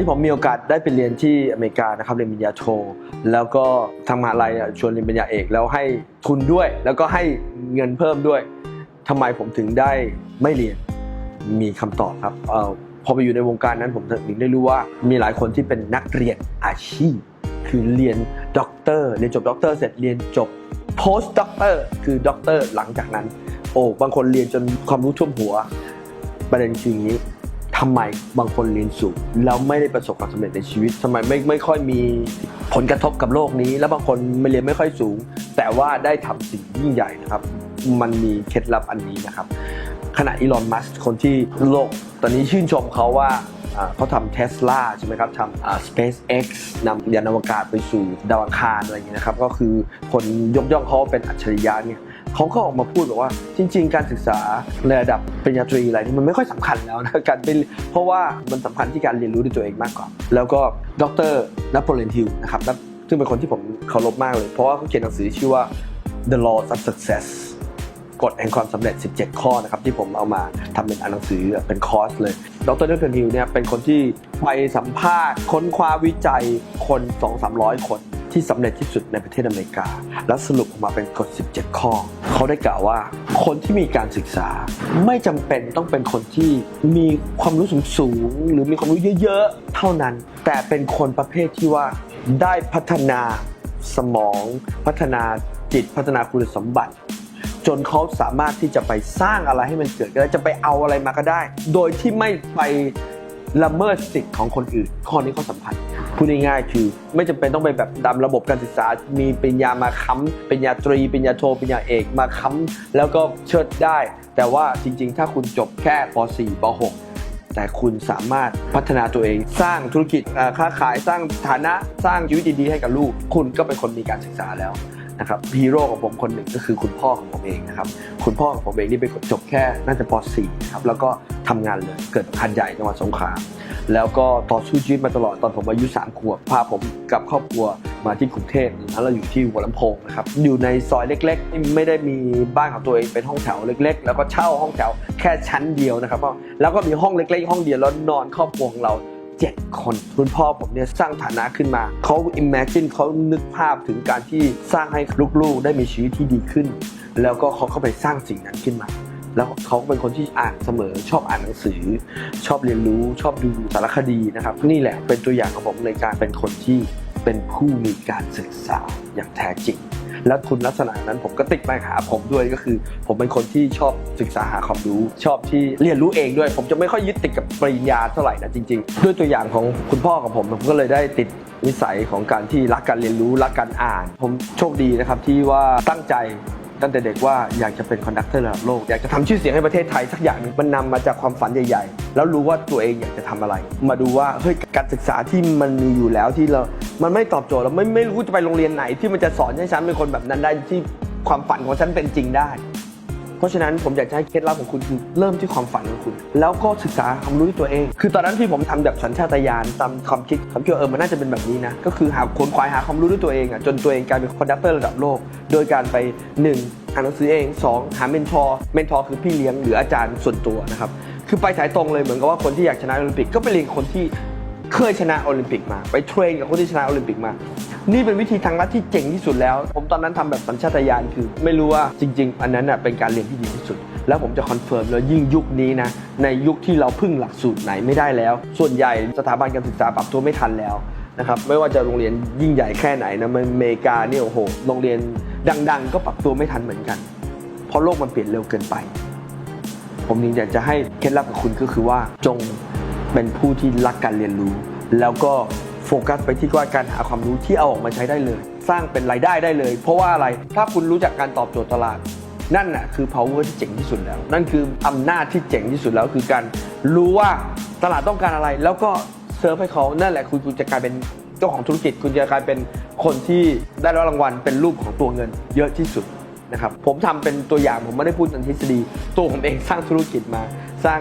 ที่ผมมีโอกาสได้ไปเรียนที่อเมริกานะครับเรียนปริญญาโท แล้วก็ทางมหาลัยชวนเรียนปริญญาเอก แล้วให้ทุนด้วย แล้วก็ให้เงินเพิ่มด้วยทำไมผมถึงได้ไม่เรียนมีคำตอบครับเอ่อพอไปอยู่ในวงการนั้นผมถึงได้รู้ว่ามีหลายคนที่เป็นนักเรียนอาชีพ คือเรียนด็อกเตอร์เรียนจบด็อกเตอร์เสร็จเรียนจบ post doctor คือด็อกเตอร์หลังจากนั้น โอ้บางคนเรียนจนความรู้ท่วมหัว ประเด็นคืออย่างนี้ ทำไมบางคนเรียนสูงแล้วไม่ได้ประสบความสำเร็จในชีวิตทำไมไม่ไม่ค่อยมีผลกระทบกับโลกนี้ แล้วบางคนไม่เรียนไม่ค่อยสูง แต่ว่าได้ทำสิ่งยิ่งใหญ่นะครับ มันมีเคล็ดลับอันนี้นะครับ ขณะอีลอนมัสก์คนที่โลกตอนนี้ชื่นชมเขาว่าเขาทำเทสลาใช่ไหมครับทำอ่า SpaceX นำยานอวกาศไปสู่ดาวอังคารอะไรอย่างนี้ยนะครับ ก็คือคนยกย่องเขาว่าเป็นอัจฉริยะเนี่ย เขาก็ออกมาพูดบอกว่า จริง ๆ การศึกษาในระดับปริญญาตรีอะไรนี่มันไม่ค่อยสำคัญแล้วนะการเป็นเพราะว่ามันสำคัญที่การเรียนรู้ด้วยตัวเองมากกว่า แล้วก็ดรนโปเลียนฮิลนะครับซึ่งเป็นคนที่ผมเคารพมากเลย เพราะว่าเขาเขียนหนังสือชื่อว่า The Laws of Success กฎแห่งความสำเร็จ 17 ข้อนะครับที่ผมเอามาทำเป็นอ่านหนังสือเป็นคอร์สเลย ดรเดนฮิลเนี่ยเป็นคนที่ไปสัมภาษณ์ ค้นคว้าวิจัยคน 2-300 คน ที่สำเร็จที่สุดในประเทศอเมริกา แล้วสรุปออกมาเป็นกฎ 17 ข้อ เขาได้กล่าวว่า คนที่มีการศึกษา ไม่จำเป็นต้องเป็นคนที่มีความรู้สูงสูง หรือมีความรู้เยอะๆ เท่านั้น แต่เป็นคนประเภทที่ว่าได้พัฒนาสมอง พัฒนาจิตพัฒนาคุณสมบัติจนเขาสามารถที่จะไปสร้างอะไรให้มันเกิดก็ได้จะไปเอาอะไรมาก็ได้ โดยที่ไม่ไปละเมิดสิทธิ์ของคนอื่น ข้อนี้เข้อสำคัญ พูดง่ายๆคือ ไม่จำเป็นต้องไปแบบตามระบบการศึกษา มีปริญญามาค้ำปริญญาตรีปริญญาโทปริญญาเอกมาค้ำแล้วก็เชิดได้ แต่ว่าจริง ๆ ถ้าคุณจบแค่ป .4 ป .6 แต่คุณสามารถพัฒนาตัวเอง สร้างธุรกิจค้าขายสร้างฐานะสร้างชีวิตดีๆให้กับลูก คุณก็เป็นคนมีการศึกษาแล้วนะครับฮีโร่ของผมคนหนึ่งก็คือคุณพ่อของผมเองนะครับคุณพ่อของผมเองนี่เป็นจบแค่น่าจะป .4 ครับแล้วก็ทำงานเลยเกิดหัดใหญ่จังหวัดสงขลา แล้วก็ต่อสู้ชีวิตมาตลอดตอนผมอายุ3ขวบพาผมกับครอบครัวมาที่กรุงเทพแล้วเราอยู่ที่หัวลำโพงนะครับอยู่ในซอยเล็กๆ ไม่ได้มีบ้านของตัวเองเป็นห้องแถวเล็ก ๆ แล้วก็เช่าห้องแถวแค่ชั้นเดียวนะครับแล้วก็มีห้องเล็ก ๆ ห้องเดียวแล้วนอนครอบครัวของเรา7 คนคุณพ่อผมเนี่ยสร้างฐานะขึ้นมาเขา imagine เขานึกภาพถึงการที่สร้างให้ลูกๆ ได้มีชีวิตที่ดีขึ้น แล้วก็เขาเข้าไปสร้างสิ่งนั้นขึ้นมา แล้วเขาเป็นคนที่อ่านเสมอชอบอ่านหนังสือ ชอบเรียนรู้ชอบดูสารคดีนะครับ นี่แหละเป็นตัวอย่างของผมในการเป็นคนที่เป็นผู้มีการศึกษาอย่างแท้จริง แล้วคุณลักษณะนั้นผมก็ติดมาหาผมด้วยก็คือ ผมเป็นคนที่ชอบศึกษาหาความรู้ ชอบที่เรียนรู้เองด้วย ผมจะไม่ค่อยยึดติดกับปริญญาเท่าไหร่นะจริง ๆ ด้วยตัวอย่างของคุณพ่อของผมผมก็เลยได้ติดนิสัยของการที่รักการเรียนรู้รักการอ่าน ผมโชคดีนะครับที่ว่าตั้งใจ ตั้งแต่เด็กว่าอยากจะเป็นคอนดักเตอร์ระดับโลก อยากจะทำชื่อเสียงให้ประเทศไทยสักอย่างหนึงมันนำมาจากความฝันใหญ่ ๆ แล้วรู้ว่าตัวเองอยากจะทำอะไร มาดูว่าเฮ้ยการศึกษาที่มันมีอยู่แล้วที่เรา มันไม่ตอบโจทย์เราไม่ไม่รู้จะไปโรงเรียนไหนที่มันจะสอนให้ฉันเป็นคนแบบนั้นได้ที่ความฝันของฉันเป็นจริงได้ เพราะฉะนั้นผมอยากจะให้เคล็ดลับของคุณคือเริ่มที่ความฝันของคุณ แล้วก็ศึกษาความรู้ด้วยตัวเอง คือตอนนั้นที่ผมทำแบบสัญชาตญาณตามความคิดผมคิดว่าเออมันน่าจะเป็นแบบนี้นะก็คือหาค้นคว้าหาความรู้ด้วยตัวเองอะจนตัวเองกลายเป็นคอนดักเตอร์ระดับโลก โดยการไปหนึ่งอ่านหนังสือเองสองหาเมนทอร์เมนทอร์คือพี่เลี้ยงหรืออาจารย์ส่วนตัวนะครับคือไปสายตรงเลยเหมือนกับว่าคนที่อยากชนะโอลิมปิกก็ไปเรียนคนที่ เคยชนะโอลิมปิกมา ไปเทรนกับคนที่ชนะโอลิมปิกมา นี่เป็นวิธีทางลัดที่เจ๋งที่สุดแล้ว ผมตอนนั้นทำแบบสัญชาตญาณคือ ไม่รู้ว่าจริง ๆ อันนั้นเป็นการเรียนที่ดีที่สุด แล้วผมจะคอนเฟิร์มเลยยิ่งยุคนี้นะในยุคที่เราพึ่งหลักสูตรไหนไม่ได้แล้ว ส่วนใหญ่สถาบันการศึกษาปรับตัวไม่ทันแล้วนะครับไม่ว่าจะโรงเรียนยิ่งใหญ่แค่ไหนนะมันอเมริกาเนี่ยโอ้โหโรงเรียนดัง ๆ ก็ปรับตัวไม่ทันเหมือนกัน เพราะโลกมันเปลี่ยนเร็วเกินไป ผมจึงอยากจะให้เคล็ดลับกับคุณก็คือว่าจงเป็นผู้ที่รักการเรียนรู้ แล้วก็โฟกัสไปที่ว่าการหาความรู้ที่เอาออกมาใช้ได้เลย สร้างเป็นรายได้ได้เลย เพราะว่าอะไรถ้าคุณรู้จักการตอบโจทย์ตลาด นั่นน่ะคือ power ที่เจ๋งที่สุดแล้ว นั่นคืออำนาจที่เจ๋งที่สุดแล้ว คือการรู้ว่าตลาดต้องการอะไร แล้วก็เซิร์ฟให้เขานั่นแหละคุณคุณจะกลายเป็นเจ้าของธุรกิจ คุณจะกลายเป็นคนที่ได้รับรางวัลเป็นรูปของตัวเงิน เยอะที่สุดนะครับผมทำเป็นตัวอย่างผมไม่ได้พูดในทฤษฎีตัวผมเองสร้างธุรกิจมาสร้าง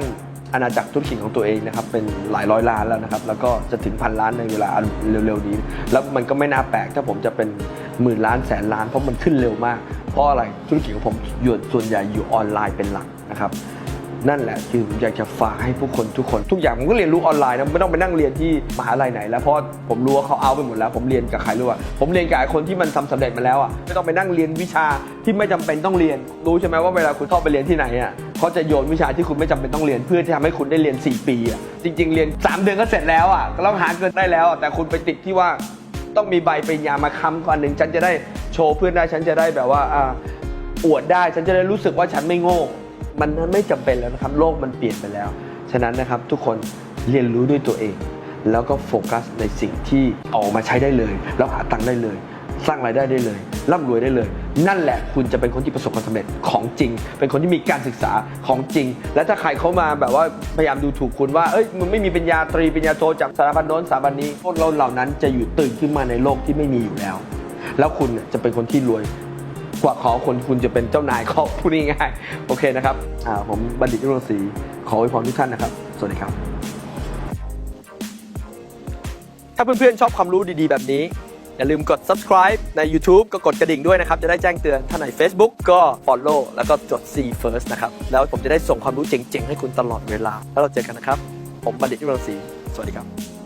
อาณาจักรธุรกิจของตัวเองนะครับเป็นหลายร้อยล้านแล้วนะครับแล้วก็จะถึงพันล้านในเวลาอันเร็วๆนี้ แล้วมันก็ไม่น่าแปลกถ้าผมจะเป็นหมื่นล้านแสนล้านเพราะมันขึ้นเร็วมาก เพราะอะไรธุรกิจของผมอยู่ส่วนใหญ่อยู่ออนไลน์เป็นหลักนะครับ นั่นแหละคือผมอยากจะฝากให้ผู้คนทุกคน ทุกอย่างผมก็เรียนรู้ออนไลน์นะไม่ต้องไปนั่งเรียนที่มหาลัยไหน แล้วเพราะผมรู้ว่าเขาเอาไปหมดแล้ว ผมเรียนกับใครรู้ว่าผมเรียนกับคนที่มันทำสำเร็จมาแล้วอะไม่ต้องไปนั่งเรียนวิชาที่ไม่จำเป็นต้องเรียน รู้ใช่ไหมว่าเวลาคุณเข้าไปเรียนที่ไหนอะเขาจะโยนวิชาที่คุณไม่จำเป็นต้องเรียนเพื่อที่ทำให้คุณได้เรียน 4 ปีอะจริง ๆ เรียน 3 เดือนก็เสร็จแล้วอะก็ต้องหาเงินได้แล้วอะแต่คุณไปติดที่ว่าต้องมีใบปริญญามาค้ำก่อนหนึ่งฉันจะได้โชว์เพื่อนได้ฉันจะได้แบบว่าอวดได้ฉันจะได้รู้สึกว่าฉันไม่โง่ มันไม่จำเป็นแล้วนะครับ โลกมันเปลี่ยนไปแล้ว ฉะนั้นนะครับทุกคนเรียนรู้ด้วยตัวเอง แล้วก็โฟกัสในสิ่งที่ออกมาใช้ได้เลย แล้วหาตังค์ได้เลย สร้างรายได้ได้เลยร่ำรวยได้เลย นั่นแหละคุณจะเป็นคนที่ประสบความสำเร็จของจริง เป็นคนที่มีการศึกษาของจริง และถ้าใครเขามาแบบว่าพยายามดูถูกคุณว่าเอ้ยมึงไม่มีปัญญาตรีปัญญาโทจากสถาบันโน้นสถาบันนี้พวกเราเหล่านั้นจะอยู่ตื่นขึ้นมาในโลกที่ไม่มีอยู่แล้ว แล้วคุณจะเป็นคนที่รวย กว่าขอคนคุณจะเป็นเจ้านายเขาพูดง่ายๆโอเคนะครับผมบัณฑิตยุโรศรีขออวยพรทุกท่านนะครับ สวัสดีครับ ถ้าเพื่อนๆชอบความรู้ดีๆแบบนี้ อย่าลืมกด subscribe ใน YouTube ก็กดกระดิ่งด้วยนะครับ จะได้แจ้งเตือนถ้าใน Facebook ก็ follow แล้วก็จด see first นะครับ แล้วผมจะได้ส่งความรู้เจ๋งๆ ให้คุณตลอดเวลา แล้วเราเจอกันนะครับ ผมบัณฑิตยุโรศรีสวัสดีครับ